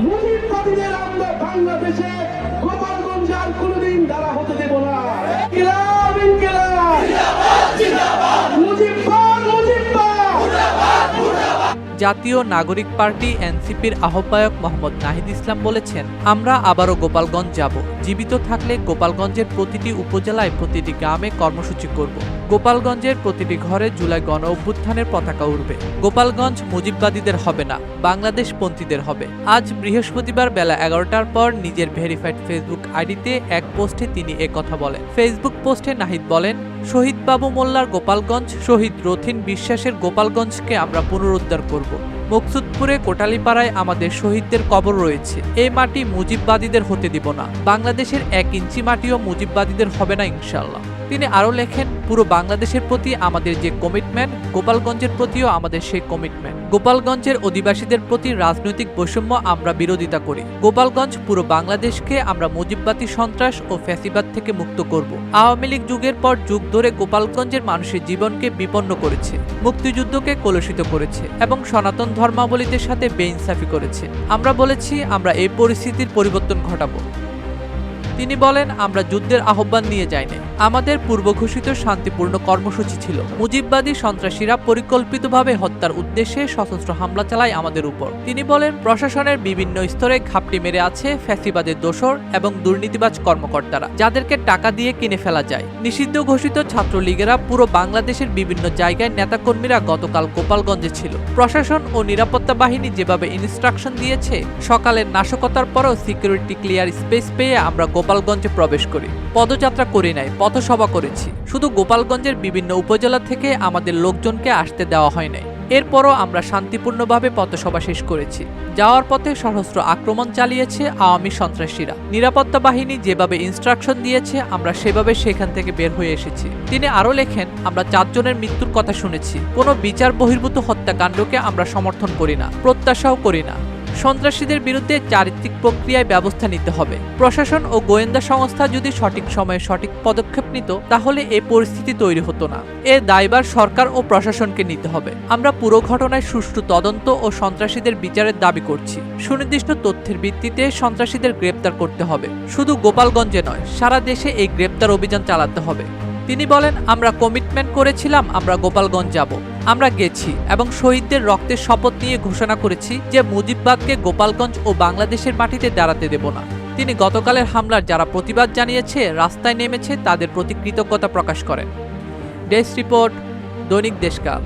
মুজিববাদীদের আমরা বাংলাদেশে জাতীয় নাগরিক পার্টি এনসিপির আহ্বায়ক মোহাম্মদ নাহিদ ইসলাম বলেছেন, আমরা আবারও গোপালগঞ্জ যাব। জীবিত থাকলে গোপালগঞ্জের প্রতিটি উপজেলায় প্রতিটি গ্রামে কর্মসূচি করব। গোপালগঞ্জের প্রতিটি ঘরে জুলাই গণ অভ্যুত্থানের পতাকা উঠবে গোপালগঞ্জ মুজিববাদীদের হবে না, বাংলাদেশ পন্থীদের হবে। আজ বৃহস্পতিবার বেলা এগারোটার পর নিজের ভেরিফাইড ফেসবুক আইডিতে এক পোস্টে তিনি কথা বলেন। ফেসবুক পোস্টে নাহিদ বলেন শহীদ বাবু মোল্লার গোপালগঞ্জ, শহীদ রথিন বিশ্বাসের গোপালগঞ্জকে আমরা পুনরুদ্ধার করব। মকসুদপুরে, কোটালিপাড়ায় আমাদের শহীদদের কবর রয়েছে। এই মাটি মুজিববাদীদের হতে দিব না। বাংলাদেশের এক ইঞ্চি মাটিও মুজিববাদীদের হবে না ইনশাল্লাহ তিনি আরও লেখেন, পুরো বাংলাদেশের প্রতি আমাদের যে কমিটমেন্ট গোপালগঞ্জের প্রতিও আমাদের সেই কমিটমেন্ট গোপালগঞ্জের অধিবাসীদের প্রতি রাজনৈতিক বৈষম্য আমরা বিরোধিতা করি। গোপালগঞ্জ পুরো বাংলাদেশকে আমরা মুজিববাদী সন্ত্রাস ও ফ্যাসিবাদ থেকে মুক্ত করব। আওয়ামী লীগ যুগের পর যুগ ধরে গোপালগঞ্জের মানুষের জীবনকে বিপন্ন করেছে, মুক্তিযুদ্ধকে কলুষিত করেছে এবং সনাতন ধর্মাবলীদের সাথে বেইনসাফি করেছে। আমরা বলেছি, আমরা এই পরিস্থিতির পরিবর্তন ঘটাবো। তিনি বলেন, আমরা যুদ্ধের আহ্বান নিয়ে যাইনি। আমাদের পূর্ব ঘোষিত শান্তিপূর্ণ কর্মসূচি ছিল। মুজিববাদী সন্ত্রাসীরা পরিকল্পিতভাবে হত্যার উদ্দেশ্যে সশস্ত্র হামলা চালায় আমাদের উপর। তিনি বলেন, প্রশাসনের বিভিন্ন স্তরে ঘাপটি মেরে আছে ফ্যাসিবাদের দোসর এবং দুর্নীতিবাজ কর্মকর্তারা, যাদেরকে টাকা দিয়ে কিনে ফেলা যায়। নিষিদ্ধ ঘোষিত ছাত্রলীগেরা পুরো বাংলাদেশের বিভিন্ন জায়গায় নেতাকর্মীরা গতকাল গোপালগঞ্জে ছিল। প্রশাসন ও নিরাপত্তা বাহিনী যেভাবে ইনস্ট্রাকশন দিয়েছে, সকালের নাশকতার পরও সিকিউরিটি ক্লিয়ার স্পেস পেয়ে আমরা গোপালগঞ্জে প্রবেশ করি। পদযাত্রা করি নাই, পথসভা করেছি। শুধু গোপালগঞ্জের বিভিন্ন উপজেলা থেকে আমাদের লোকজনকে আসতে দেওয়া হয় নাই। এরপরও আমরা শান্তিপূর্ণভাবে পথসভা শেষ করেছি। যাওয়ার পথে সশস্ত্র আক্রমণ চালিয়েছে আওয়ামী সন্ত্রাসীরা। নিরাপত্তা বাহিনী যেভাবে ইনস্ট্রাকশন দিয়েছে, আমরা সেভাবে সেখান থেকে বের হয়ে এসেছি। তিনি আরও লেখেন, আমরা চারজনের মৃত্যুর কথা শুনেছি। কোনো বিচার বহির্ভূত হত্যাকাণ্ডকে আমরা সমর্থন করি না, প্রত্যাশাও করি না। সন্ত্রাসীদের বিরুদ্ধে চারিত্রিক প্রক্রিয়ায় ব্যবস্থা নিতে হবে। প্রশাসন ও গোয়েন্দা সংস্থা যদি সঠিক সময়ে সঠিক পদক্ষেপ নিত, তাহলে এ পরিস্থিতি তৈরি হতো না। এর দায়বার সরকার ও প্রশাসনকে নিতে হবে। আমরা পুরো ঘটনায় সুষ্ঠু তদন্ত ও সন্ত্রাসীদের বিচারের দাবি করছি। সুনির্দিষ্ট তথ্যের ভিত্তিতে সন্ত্রাসীদের গ্রেপ্তার করতে হবে। শুধু গোপালগঞ্জে নয়, সারা দেশে এই গ্রেপ্তার অভিযান চালাতে হবে। তিনি বলেন, আমরা কমিটমেন্ট করেছিলাম, আমরা গোপালগঞ্জ যাব। আমরা গেছি এবং শহীদদের রক্তের শপথ নিয়ে ঘোষণা করেছি যে মুজিববাগকে গোপালগঞ্জ ও বাংলাদেশের মাটিতে দাঁড়াতে দেব না। তিনি গতকালের হামলার যারা প্রতিবাদ জানিয়েছে, রাস্তায় নেমেছে, তাদের প্রতি কৃতজ্ঞতা প্রকাশ করেন। ডেস্ক রিপোর্ট, দৈনিক দেশকাল